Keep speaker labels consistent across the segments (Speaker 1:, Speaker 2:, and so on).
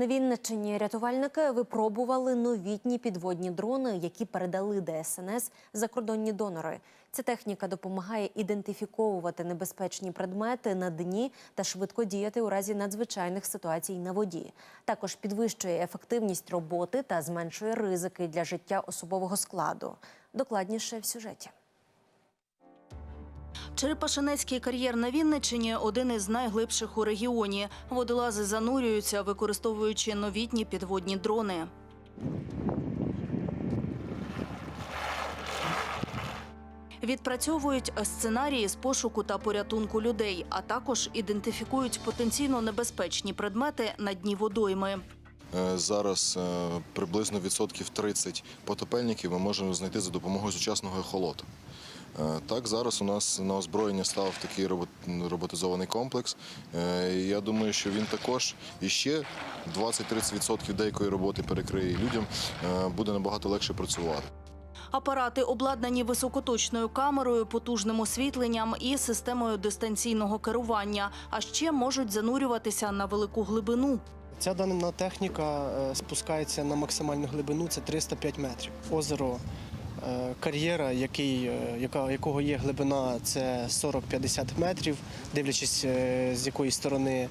Speaker 1: На Вінниччині рятувальники випробували новітні підводні дрони, які передали ДСНС закордонні донори. Ця техніка допомагає ідентифіковувати небезпечні предмети на дні та швидко діяти у разі надзвичайних ситуацій на воді. Також підвищує ефективність роботи та зменшує ризики для життя особового складу. Докладніше в сюжеті.
Speaker 2: Черепашинецький кар'єр на Вінниччині – один із найглибших у регіоні. Водолази занурюються, використовуючи новітні підводні дрони. Відпрацьовують сценарії з пошуку та порятунку людей, а також ідентифікують потенційно небезпечні предмети на дні водойми.
Speaker 3: Е, Зараз е, приблизно відсотків 30 потопельників ми можемо знайти за допомогою сучасного ехолоту. Е, Так, зараз у нас на озброєння став такий роботизований комплекс. Я думаю, що він також іще 20-30% деякої роботи перекриє людям буде набагато легше працювати.
Speaker 2: Апарати обладнані високоточною камерою, потужним освітленням і системою дистанційного керування, а ще можуть занурюватися на велику глибину.
Speaker 4: Ця дана техніка е, спускається на максимальну глибину, це 305 метрів. Озеро е, кар'єра, який, е, яка, якого є глибина, це 40-50 метрів, дивлячись з якої сторони.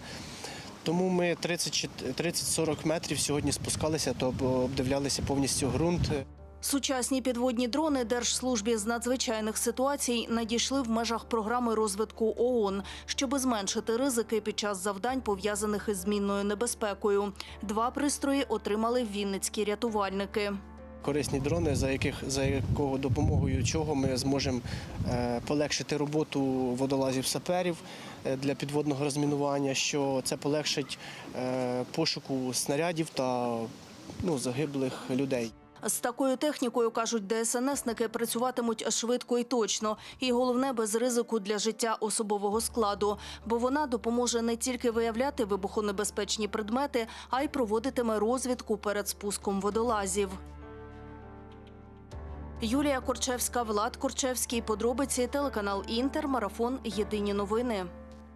Speaker 4: Тому ми 30 30-40 метрів сьогодні спускалися, то обдивлялися повністю ґрунт.
Speaker 2: Сучасні підводні дрони Держслужбі з надзвичайних ситуацій надійшли в межах програми розвитку ООН, щоби зменшити ризики під час завдань, пов'язаних із змінною небезпекою. Два пристрої отримали вінницькі рятувальники.
Speaker 4: Корисні дрони, за яких за якого допомогою чого ми зможемо е, полегшити роботу водолазів саперів е, для підводного розмінування, що це полегшить е, пошуку снарядів та ну, загиблих людей.
Speaker 2: З такою технікою, кажуть ДСНСники, працюватимуть швидко і точно. І головне, без ризику для життя особового складу. Бо вона допоможе не тільки виявляти вибухонебезпечні предмети, а й проводитиме розвідку перед спуском водолазів. Юлія Корчевська, Влад Корчевський. Подробиці телеканал Інтер. Марафон. Єдині новини.